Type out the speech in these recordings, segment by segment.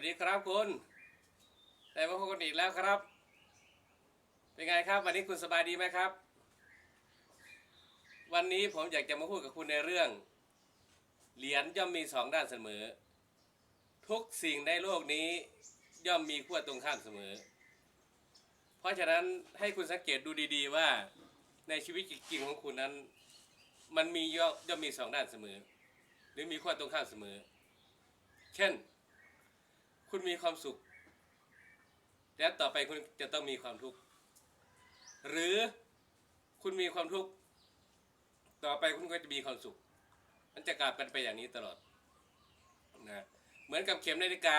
วัสดีครับคุณได้มาพบกันอีกแล้วครับ เป็นไงครับ วันนี้คุณสบายดีไหมครับ วันนี้ผมอยากจะมาพูดกับคุณในเรื่อง เหรียญย่อมมีสองด้านเสมอ ทุกสิ่งในโลกนี้ย่อมมีขั้วตรงข้ามเสมอ เพราะฉะนั้นให้คุณสังเกตดูดีๆว่า ในชีวิตจริงของคุณนั้น มันมีย่อมมีสองด้านเสมอ หรือมีขั้วตรงข้ามเสมอ เช่น คุณมีความสุข และต่อไปคุณจะต้องมีความทุกข์หรือคุณมีความทุกข์ต่อไปคุณก็จะมีความสุข มันจะกลับกันไปอย่างนี้ตลอดนะเหมือนกับเข็มนาฬิกา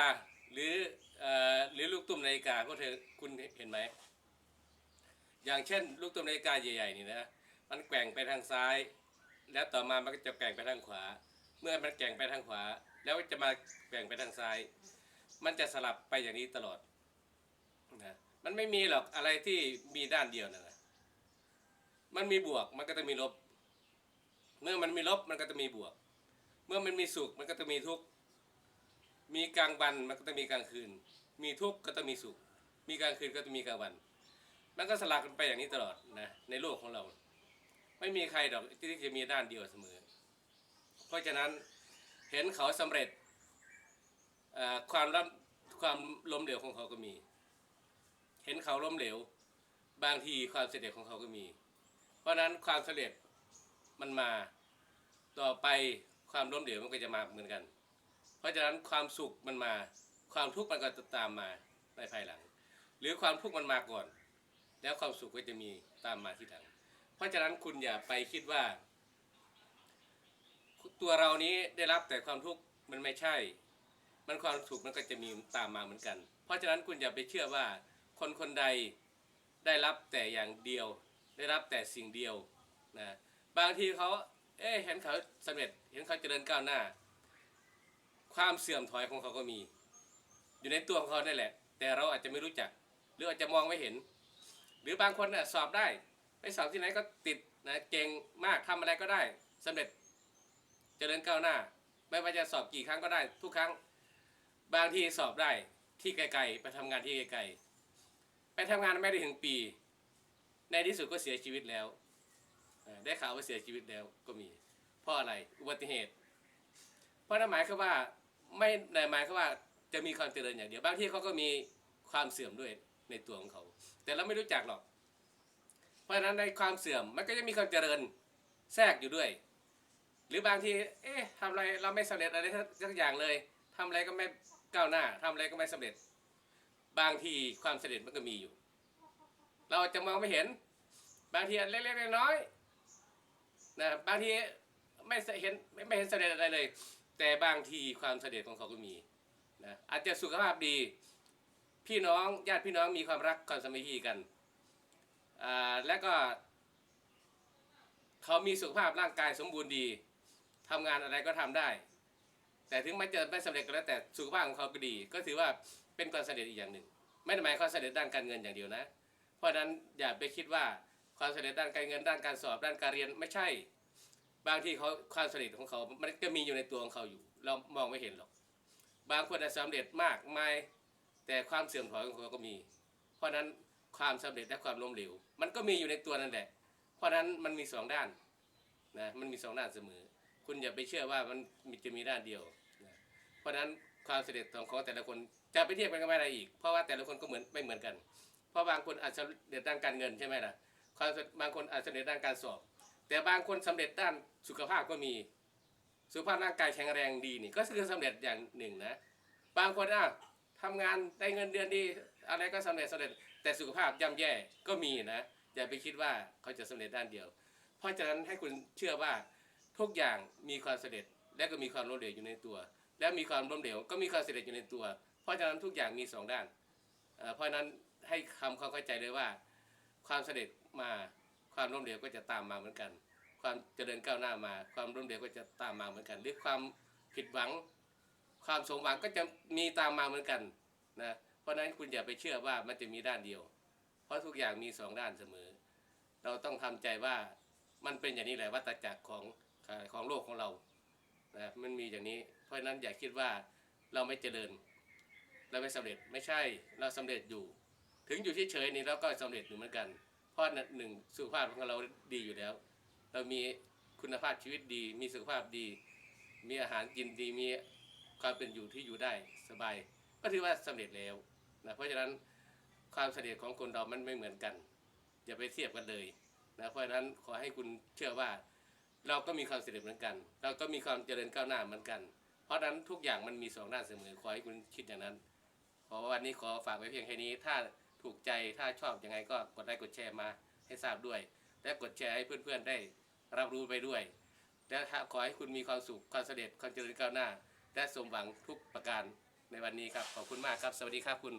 หรือเอ่อหรือลูกตุ้มนาฬิกาพวกเธอคุณเห็นไหมอย่างเช่น ลูกตุ้มนาฬิกาใหญ่ๆนี่นะมันแกว่งไปทางซ้าย แล้วต่อมามันก็จะแกว่งไปทางขวา เมื่อมันแกว่งไปทางขวา แล้วจะมาแกว่งไปทางซ้าย มันจะสลับไปอย่างนี้ตลอดนะมันไม่มีหรอกอะไรที่มีด้านเดียวนะนะมันมีบวกมันก็จะมีลบ เมื่อมันมีลบมันก็จะมีบวก เมื่อมันมีสุขมันก็จะมีทุกข์มีกลางวันมันก็จะมีกลางคืน มีทุกข์ก็จะมีสุข มีกลางคืนก็จะมีกลางวัน มันก็สลับกันไปอย่างนี้ตลอดนะในโลกของเรา ไม่มีใครดอกที่จะมีด้านเดียวเสมอ เพราะฉะนั้นเห็นเขาสำเร็จ ความล้มความล้มเหลวของเขาก็มี เห็นเขาล้มเหลว บางทีความสำเร็จของเขาก็มี เพราะนั้นความสำเร็จมันมาต่อไปความล้มเหลวมันก็จะมาเหมือนกัน เพราะฉะนั้นความสุขมันมา ความทุกข์มันก็จะตามมาในภายหลัง หรือความทุกข์มันมาก่อน แล้วความสุขก็จะมีตามมาที่หลัง เพราะฉะนั้นคุณอย่าไปคิดว่า ตัวเรานี้ได้รับแต่ความทุกข์มันไม่ใช่ มันความสุขมันก็จะมีตามมาเหมือนกัน เพราะฉะนั้นคุณอย่าไปเชื่อว่าคนคนใดได้รับแต่อย่างเดียว ได้รับแต่สิ่งเดียวนะบางทีเขาเอ๊เห็นเขาสำเร็จเห็นเขาเจริญก้าวหน้า ความเสื่อมถอยของเขาก็มี อยู่ในตัวของเขาได้แหละ แต่เราอาจจะไม่รู้จัก หรืออาจจะมองไม่เห็น หรือบางคนน่ะสอบได้ไปสอบที่ไหนก็ติดนะเก่งมากทำอะไรก็ได้สำเร็จเจริญก้าวหน้า ไม่ว่าจะสอบกี่ครั้งก็ได้ทุกครั้ง บางทีสอบได้ที่ไกลๆไปทำงานที่ไกลๆไปทำงานไม่ได้ถึงปี ในที่สุดก็เสียชีวิตแล้ว ได้ข่าวว่าเสียชีวิตแล้วก็มี เพราะอะไรอุบัติเหตุ เพราะนั่นหมายคือว่าไม่ได้หมายคือว่าจะมีความเจริญอย่างเดียวบางที่เขาก็มีความเสื่อมด้วยในตัวของเขา แต่เราไม่รู้จักหรอก เพราะฉะนั้นในความเสื่อมมันก็จะมีความเจริญแทรกอยู่ด้วย หรือบางที เอ๊ะทำอะไรเราไม่สำเร็จอะไรสักอย่างเลยทำอะไรก็ไม่ ก้าวหน้าทำอะไรก็ไม่สำเร็จ บางทีความสำเร็จมันก็มีอยู่ เราจะมองไม่เห็น บางทีอันเล็กๆน้อยๆนะบางทีไม่เห็นไม่เห็นสำเร็จอะไรเลย แต่บางทีความสำเร็จของเขาก็มีนะอาจจะสุขภาพดี พี่น้องญาติพี่น้องมีความรักความสามัคคีกันอ่าและก็ เขามีสุขภาพร่างกายสมบูรณ์ดีทำงานอะไรก็ทำได้ แต่ถึงมันจะไม่สำเร็จก็แล้วแต่สุขภาพของเขาก็ดี ก็ถือว่าเป็นความสำเร็จอีกอย่างหนึ่ง ไม่ได้หมายความสำเร็จด้านการเงินอย่างเดียวนะ เพราะฉะนั้นอย่าไปคิดว่าความสำเร็จด้านการเงินด้านการสอบด้านการเรียนไม่ใช่ บางที่เขาความสำเร็จของเขา มันก็มีอยู่ในตัวของเขาอยู่ เรามองไม่เห็นหรอก บางคนอาจสำเร็จมากมายแต่ความเสื่อมถอยของเขาก็มี เพราะฉะนั้นความสำเร็จและความล้มเหลวมันก็มีอยู่ในตัวนั่นแหละ เพราะฉะนั้นมันมีสองด้านนะมันมีสองด้านเสมอ คุณอย่าไปเชื่อว่ามันจะมีด้านเดียว ราะฉะนั้นความสำเร็จของของแต่ละคนจะไปเทียบกันก็ไม่ได้อีก เพราะว่าแต่ละคนก็เหมือนไม่เหมือนกัน เพราะบางคนอาจจะสำเร็จด้านการเงินใช่ไหมล่ะความบางคนอาจจะสำเร็จด้านการสอบ แต่บางคนสำเร็จด้านสุขภาพก็มีสุขภาพร่างกายแข็งแรงดีนี่ก็คือสำเร็จอย่างหนึ่งนะ บางคนอะทำงานได้เงินเดือนดี อะไรก็สำเร็จสำเร็จ แต่สุขภาพย่ำแย่ก็มีนะอย่าไปคิดว่าเขาจะสำเร็จด้านเดียว เพราะฉะนั้นให้คุณเชื่อว่าทุกอย่างมีความสำเร็จและก็มีความล้มเหลวอยู่ในตัว และมีความล้มเหลวก็มีความสำเร็จอยู่ในตัว เพราะฉะนั้นทุกอย่างมีสองด้าน เพราะฉะนั้นให้คำความเข้าใจเลยว่า ความสำเร็จมาความล้มเหลวก็จะตามมาเหมือนกัน ความเจริญก้าวหน้ามา ความล้มเหลวก็จะตามมาเหมือนกัน หรือความผิดหวัง ความสมหวังก็จะมีตามมาเหมือนกันนะเพราะฉะนั้นคุณอย่าไปเชื่อว่ามันจะมีด้านเดียว เพราะทุกอย่างมีสองด้านเสมอ เราต้องทำใจว่ามันเป็นอย่างนี้แหละวัฏจักรของของโลกของเรา นะมันมีอย่างนี้ เพราะฉะนั้นอย่าคิดว่าเราไม่เจริญ เราไม่สำเร็จไม่ใช่เราสำเร็จอยู่ ถึงอยู่เฉยๆนี่เราก็สำเร็จอยู่เหมือนกัน เพราะหนึ่งสุขภาพของเราดีอยู่แล้ว เรามีคุณภาพชีวิตดี มีสุขภาพดี มีอาหารกินดีมีความเป็นอยู่ที่อยู่ได้สบาย ก็ถือว่าสำเร็จแล้วนะเพราะฉะนั้นความสำเร็จของคนเรามันไม่เหมือนกันอย่าไปเทียบกันเลยนะเพราะฉะนั้นขอให้คุณเชื่อว่า เราก็มีความเสำเร็จเหมือนกัน เราก็มีความเจริญก้าวหน้าเหมือนกัน เพราะฉะนั้นทุกอย่างมันมีสองด้านเสมอขอให้คุณคิดอย่างนั้นขอวันนี้ขอฝากไว้เพียงแค่นี้ ถ้าถูกใจถ้าชอบยังไงก็กดไลค์กดแชร์มาให้ทราบด้วย และกดแชร์ให้เพื่อนๆได้รับรู้ไปด้วยและขอให้คุณมีความสุขความเสำเร็จความเจริญก้าวหน้า และสมหวังทุกประการในวันนี้ครับขอบคุณมากครับ สวัสดีครับคุณ